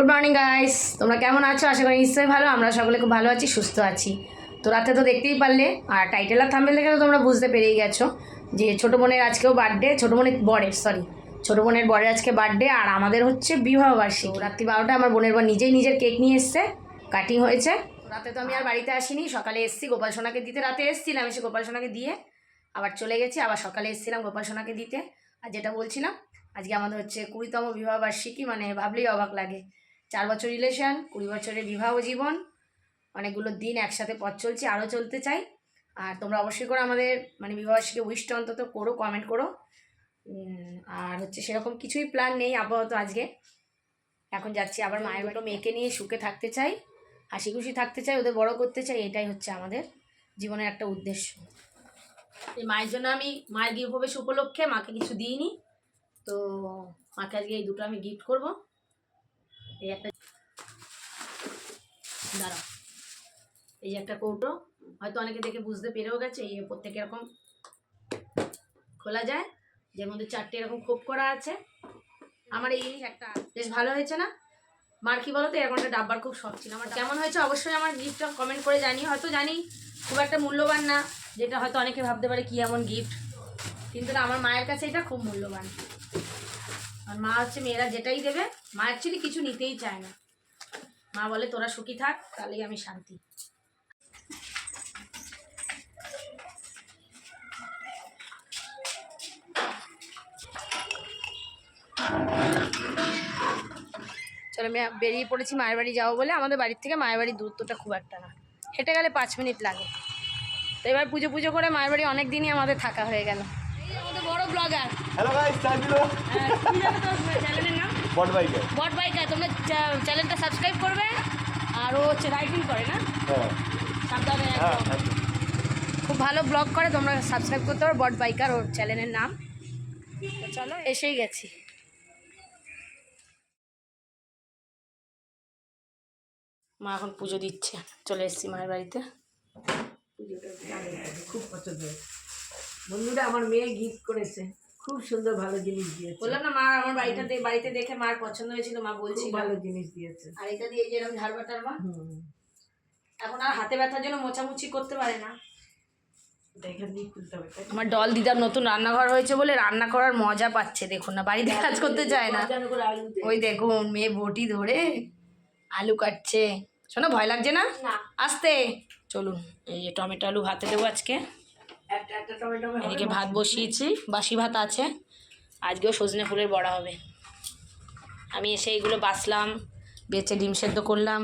Good morning guys তোমরা কেমন আছো? আশা করি নিশ্চয়ই ভালো। আমরা সকলে খুব ভালো আছি, সুস্থ আছি। তো রাতে তো দেখতেই পারলে, আর টাইটেল আর থাম্বেল দেখে তো তোমরা বুঝতে পেরেই গেছো যে ছোটো বোনের আজকেও বার্থডে ছোটো বোনের বরের সরি ছোটো বোনের বরের আজকে বার্থডে আর আমাদের হচ্ছে বিবাহ বার্ষিক। রাত্রি বারোটা আমার বোনের বর নিজেই নিজের কেক নিয়ে এসছে কাটিং হয়েছে। রাতে তো আমি আর বাড়িতে আসিনি, সকালে এসছি, গোপাল সোনাকে দিতে। রাতে এসছিলাম, এসে গোপাল সোনাকে দিয়ে আবার চলে গেছি, আবার সকালে এসেছিলাম গোপাল সোনাকে দিতে। আর যেটা বলছিলাম, আজকে আমাদের হচ্ছে কুড়িতম বিবাহ বার্ষিকী মানে ভাবলেই অবাক লাগে। চার বছর রিলেশন কুড়ি বছরের বিবাহ জীবন, অনেকগুলো দিন একসাথে পথ চলছে, আরও চলতে চাই। আর তোমরা অবশ্যই করে আমাদের মানে বিবাহবার্ষিকী উইশটা অন্তত করো কমেন্ট করো। আর হচ্ছে সেরকম কিছুই প্ল্যান নেই আপাতত আজকে। এখন যাচ্ছি আবার মায়ের বাড়ি মেয়েকে নিয়ে সুখে থাকতে চাই, হাসি খুশি থাকতে চাই, ওদের বড় করতে চাই, এটাই হচ্ছে আমাদের জীবনের একটা উদ্দেশ্য। এই মায়ের জন্য আমি, মায়ের গৃহপ্রবেশ উপলক্ষে মাকে কিছু দিইনি, তো মাকে আজকে এই দুটো আমি গিফট করব। এই একটা দাঁড়াও এই যে একটা কৌটো। হয়তো অনেকে দেখে বুঝতে পেরেও গেছে, এই প্রত্যেকে এরকম খোলা যায় যের মধ্যে চারটে এরকম খোপ করা আছে। আমার এই একটা বেশ ভালো হয়েছে না? মার কি বলো তো এরকম একটা ডাব্বার খুব শখ ছিল। আমার কেমন হয়েছে অবশ্যই আমার গিফটটা কমেন্ট করে জানি হয়তো জানি, খুব একটা মূল্যবান না, যেটা হয়তো অনেকে ভাবতে পারে কি এমন গিফট কিন্তু আমার মায়ের কাছে এটা খুব মূল্যবান। আর মা হচ্ছে মেয়েরা যেটাই দেবে, মা অ্যাকচুয়ালি কিছু নিতেই চায় না। মা বলে, তোরা সুখী থাক তাহলেই আমি শান্তি। চলো, আমি বেরিয়ে পড়েছি মায়ের বাড়ি যাব বলে। আমাদের বাড়ির থেকে মায়ের বাড়ির দূরত্বটা খুব একটা না। হেঁটে গেলে পাঁচ মিনিট লাগে। তো এবার পুজো পুজো করে মায়ের বাড়ি অনেক দিনই আমাদের থাকা হয়ে গেল। ব্লগার হ্যালো গাইস চাই চ্যানেলের নাম? বট বাইকে বট বাইকার তোমরা চ্যানেলটা সাবস্ক্রাইব করবে আর ও হচ্ছে রাইডিং করে না? হ্যাঁ। সাবধানে হ্যাঁ। খুব ভালো ব্লগ করে তোমরা সাবস্ক্রাইব করতে পারো বট বাইকার ওর চ্যানেলের নাম। চলো এসেই গেছি। মা এখন পুজো দিচ্ছে চলে এসেছি মায়ের বাড়িতে। খুব পছন্দ বন্ধুরা আমার মেয়ে গিফট করেছে। খুব সুন্দর ভালো জিনিস দিয়েছে। বললাম না মা আমার বাড়িটা বাড়িতে দেখে মার পছন্দ হয়েছিল মা বলছি ভালো জিনিস দিয়েছে। আর এটা দিয়ে যেরকম ঝাড়বা টাড়বা হুম। এখন আর হাতে ব্যথার জন্য মোছামুছি করতে পারে না? আমার ডল দিদার নতুন রান্নাঘর হয়েছে বলে রান্না করার মজা পাচ্ছে দেখুন না বাড়িতে কাজ করতে চায় না। ওই দেখুন মেয়ে বটি ধরে আলু কাটছে। শোনো ভয় লাগছে না। আসতে। চলুন এই যে টমেটো আলু ভাতে দেবো আজকে। এদিকে ভাত বসিয়েছি বাসি ভাত আছে। আজকেও সজনে ফুলের বড়া হবে। আমি এসে এইগুলো বাছলাম বেচে ডিম সেদ্ধ করলাম।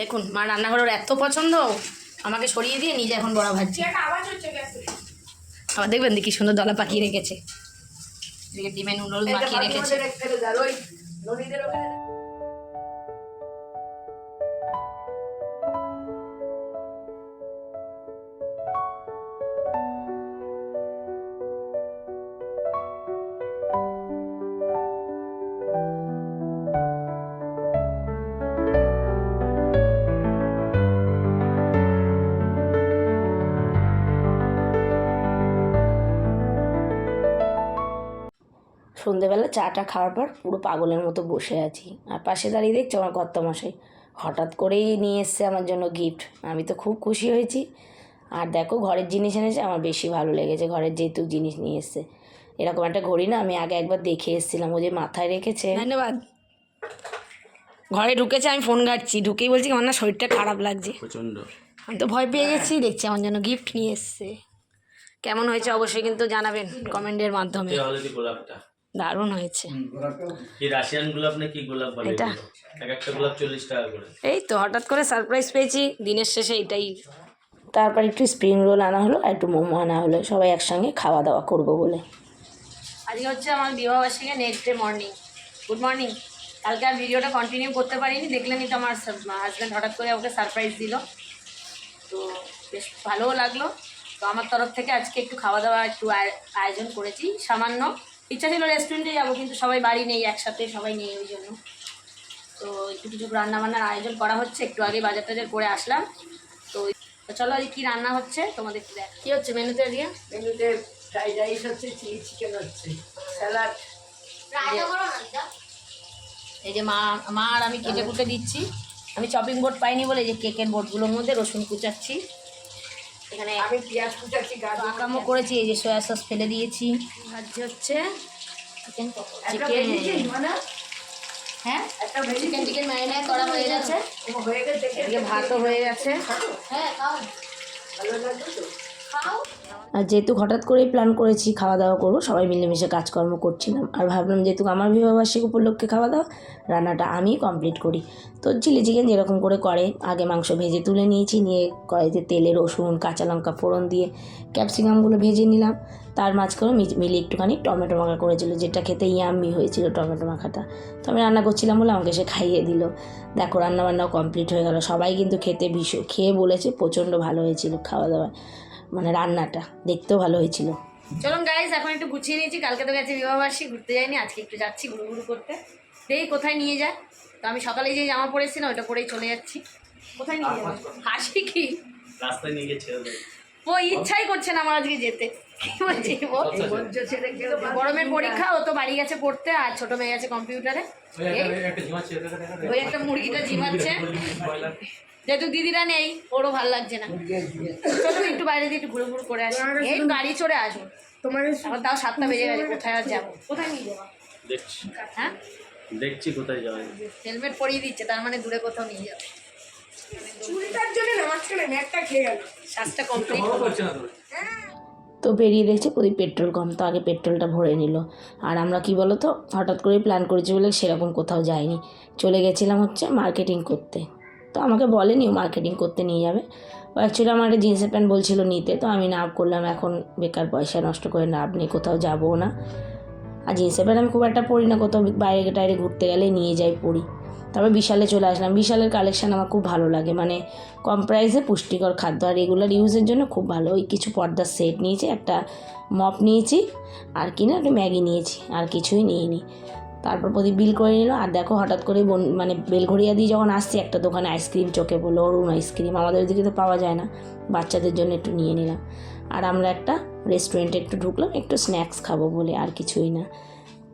দেখুন মা রান্নাঘর ওর এত পছন্দ আমাকে সরিয়ে দিয়ে নিজে এখন বড়া ভাজছে। আবার দেখবেন দেখি সুন্দর দলা পাকিয়ে রেখেছে। এদিকে ডিমে নুডলস এটা মাখিয়ে রেখেছে। সন্ধেবেলা চাটা খাওয়ার পর পুরো পাগলের মতো বসে আছি। আর পাশে দাঁড়িয়ে দেখছ আমার কর্তামশাই? হঠাৎ করেই নিয়ে এসছে আমার জন্য গিফট আমি তো খুব খুশি হয়েছি। আর দেখো ঘরের জিনিস এনেছে আমার বেশি ভালো লেগেছে। ঘরের যেহেতু জিনিস নিয়ে এসছে। এরকম একটা ঘড়ি না আমি আগে একবার দেখে এসেছিলাম ও যে মাথায় রেখেছে। ধন্যবাদ। ঘরে ঢুকেছে আমি ফোন ঘাটছি। ঢুকেই বলছি আমার না শরীরটা খারাপ লাগছে। প্রচণ্ড আমি তো ভয় পেয়ে গেছি দেখছি আমার জন্য গিফট নিয়ে এসছে। কেমন হয়েছে অবশ্যই কিন্তু জানাবেন কমেন্টের মাধ্যমে। গোলাপটা। দারুণ হয়েছে। কি রাশিয়ান গোলাপ না কি গোলাপ বলে এটা? এক একটা গোলাপ চল্লিশ টাকা করে। এই তো হঠাৎ করে সারপ্রাইজ পেয়েছি দিনের শেষে এটাই। তারপর একটু স্প্রিং রোল আনা হলো আর একটু মোমো আনা হলো সবাই একসঙ্গে খাওয়া দাওয়া করব বলে। আজকে হচ্ছে আমার বিবাহবার্ষিকী next day morning good morning কালকে আর ভিডিওটা কন্টিনিউ করতে পারিনি দেখলেনই তো আমার হাজব্যান্ড হঠাৎ করে আমাকে সারপ্রাইজ দিল। তো বেশ ভালোও লাগল। তো আমার তরফ থেকে আজকে একটু খাওয়া দাওয়া একটু আয়- আয়োজন করেছি। সামান্য ইচ্ছা ছিল রেস্টুরেন্টে যাব কিন্তু সবাই বাড়ি নেই একসাথে সবাই নেই ওই জন্য। তো একটু কিছু রান্নাবান্নার আয়োজন করা হচ্ছে একটু আগে বাজার টাজার করে আসলাম। তো চলো আজকে কী রান্না হচ্ছে তোমাদের কি দেখ কী হচ্ছে মেনুতে আজকে? মেনুতে ফ্রাইড রাইস হচ্ছে চিলি চিকেন হচ্ছে স্যালাড এই যে মা মা আর আমি কেটে কুটে দিচ্ছি। আমি চপিং বোর্ড পাইনি বলে এই যে কেকের বোর্ডগুলোর মধ্যে রসুন কুচাচ্ছি। এখানে আমি পেঁয়াজ কুচাচ্ছি গাজর আকামও করেছি এই যে সয়া সস ফেলে দিয়েছি। ভাজি হচ্ছে। চিকেন চিকেন হ্যাঁ? চিকেন চিকেন ম্যারিনেট করা হয়ে গেছে। হয়ে গেছে ভাতও হয়ে গেছে। হ্যাঁ ভালো লাগবে তো? আর যেহেতু হঠাৎ করেই প্ল্যান করেছি খাওয়া দাওয়া করব, সবাই মিলেমিশে কাজকর্ম করছিলাম। আর ভাবলাম যেহেতু আমার বিবাহবার্ষিক উপলক্ষে খাওয়া দাওয়া রান্নাটা আমিই কমপ্লিট করি। তো চিলি চিকেন যেরকম করে করে, আগে মাংস ভেজে তুলে নিয়েছি, নিয়ে কড়াইতে তেলে রসুন, কাঁচা লঙ্কা ফোড়ন দিয়ে ক্যাপসিকামগুলো ভেজে নিলাম। তার মাঝখানে মি- মিলি একটুখানি টমেটো মাখা করেছিল, যেটা খেতে ইয়াম্মি হয়েছিল টমেটো মাখাটা। তো আমি রান্না করছিলাম বলে আমাকে সে খাইয়ে দিল। দেখো রান্না বান্নাও কমপ্লিট হয়ে গেল। সবাই কিন্তু খেতে ভীষণ খেয়ে বলেছে, প্রচণ্ড ভালো হয়েছিল খাওয়া দাওয়া মানে রান্নাটা দেখতেও ভালো হয়েছিল। চলুন গাইজ এখন একটু গুছিয়ে নিয়েছি। কালকে তো গেছে বিবাহবার্ষিক ঘুরতে যাইনি আজকে একটু যাচ্ছি ঘুরু ঘুরু করতে। দেখি কোথায় নিয়ে যায়। তো আমি সকালে যে জামা পরেছি না ওটা পরেই চলে যাচ্ছি। কোথায় নিয়ে যাবে? হাসি কি? রাস্তায় নিয়ে দেবে। ও ইচ্ছাই করছে না আমার আজকে যেতে। কি বলছি? ও মঞ্চ ছেড়ে কেউ গরমের পরীক্ষা ও তো বাড়ি গেছে পড়তে আর ছোট মেয়ে গেছে কম্পিউটারে। ওই একটা মুরগিটা জিমাচ্ছে। যেহেতু দিদিরা নেই ওরও ভালো লাগছে না। চলো একটু বাইরে দিয়ে একটু ঘুরে ঘুরে করে আসি। এই গাড়ি চড়ে আসব তোমার আমার তাও সাতটা বেজে গেছে কোথায় আর যাব? কোথায় নিয়ে যাব? দেখছি। হ্যাঁ? দেখছি কোথায় যাওয়া হেলমেট পরিয়ে দিচ্ছে তার মানে দূরে কোথাও নিয়ে যাবে। চুরিটার জন্য না মাঝখানে ম্যাটটা খেয়ে গেল। শ্বাসটা কমপ্লিট তো বেরিয়ে দেখছে প্রদীপ পেট্রোল কম তো আগে পেট্রোলটা ভরে নিল। আর আমরা কি বলো তো হঠাৎ করে প্ল্যান করেছি বলে সেরকম কোথাও যাইনি। চলে গেছিলাম হচ্ছে মার্কেটিং করতে। তো আমাকে বলেনি ও মার্কেটিং করতে নিয়ে যাবে। ও অ্যাকচুয়ালি আমার একটা জিন্সের প্যান্ট বলছিল নিতে, তো আমি না করলাম, এখন বেকার পয়সা নষ্ট করে লাভ নেই, কোথাও যাব না। আর জিন্সের প্যান্ট আমি খুব একটা পরি না, কোথাও বাইরে টাইরে ঘুরতে গেলে নিয়ে যাই, পরি। তারপর বিশালে চলে আসলাম। বিশালের কালেকশান আমার খুব ভালো লাগে মানে কম প্রাইসে পুষ্টিকর খাদ্য। আর রেগুলার ইউজের জন্য খুব ভালো। ওই কিছু পর্দার সেট নিয়েছি, একটা মপ নিয়েছি, আর কি না একটা ম্যাগি নিয়েছি, আর কিছুই নিইনি। তারপর প্রদীপ বিল করে নিল। আর দেখো হঠাৎ করে বোন মানে বেলঘড়িয়া দিয়ে যখন আসছি, একটা দোকানে আইসক্রিম চোখে বলল অরুণ আইসক্রিম আমাদের ওদিকে তো পাওয়া যায় না। বাচ্চাদের জন্য একটু নিয়ে নিলাম। আর আমরা একটা রেস্টুরেন্টে একটু ঢুকলাম, একটু স্ন্যাক্স খাব বলে, আর কিছুই না।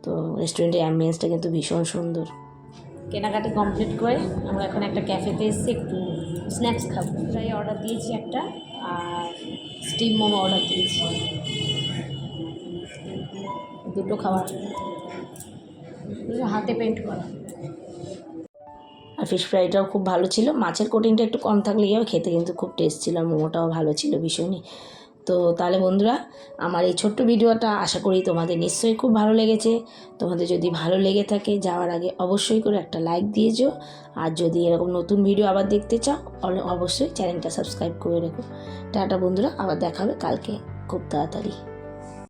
তো রেস্টুরেন্টের অ্যাম্বিয়েন্সটা কিন্তু ভীষণ সুন্দর। কেনাকাটি কমপ্লিট করে আমরা এখন একটা ক্যাফেতে এসেছি, একটু স্ন্যাক্স খাব। তাই অর্ডার দিয়েছি একটা, আর স্টিম মোমো অর্ডার দিয়েছি। দুটো খাবার। হাতে পেন্ট করা। আর ফিশ ফ্রাইটাও খুব ভালো ছিল। মাছের কোটিংটা একটু কম থাকলে গিয়েও খেতে কিন্তু খুব টেস্ট ছিল আর মোমোটাও ভালো ছিল ভীষণই। তো তাহলে বন্ধুরা, আমার এই ছোট্ট ভিডিওটা আশা করি তোমাদের নিশ্চয়ই খুব ভালো লেগেছে। তোমাদের যদি ভালো লেগে থাকে, যাওয়ার আগে অবশ্যই করে একটা লাইক দিয়ে যেও আর যদি এরকম নতুন ভিডিও আবার দেখতে চাও অবশ্যই চ্যানেলটা সাবস্ক্রাইব করে রেখো। টাটা বন্ধুরা, আবার দেখাবে কালকে খুব তাড়াতাড়ি।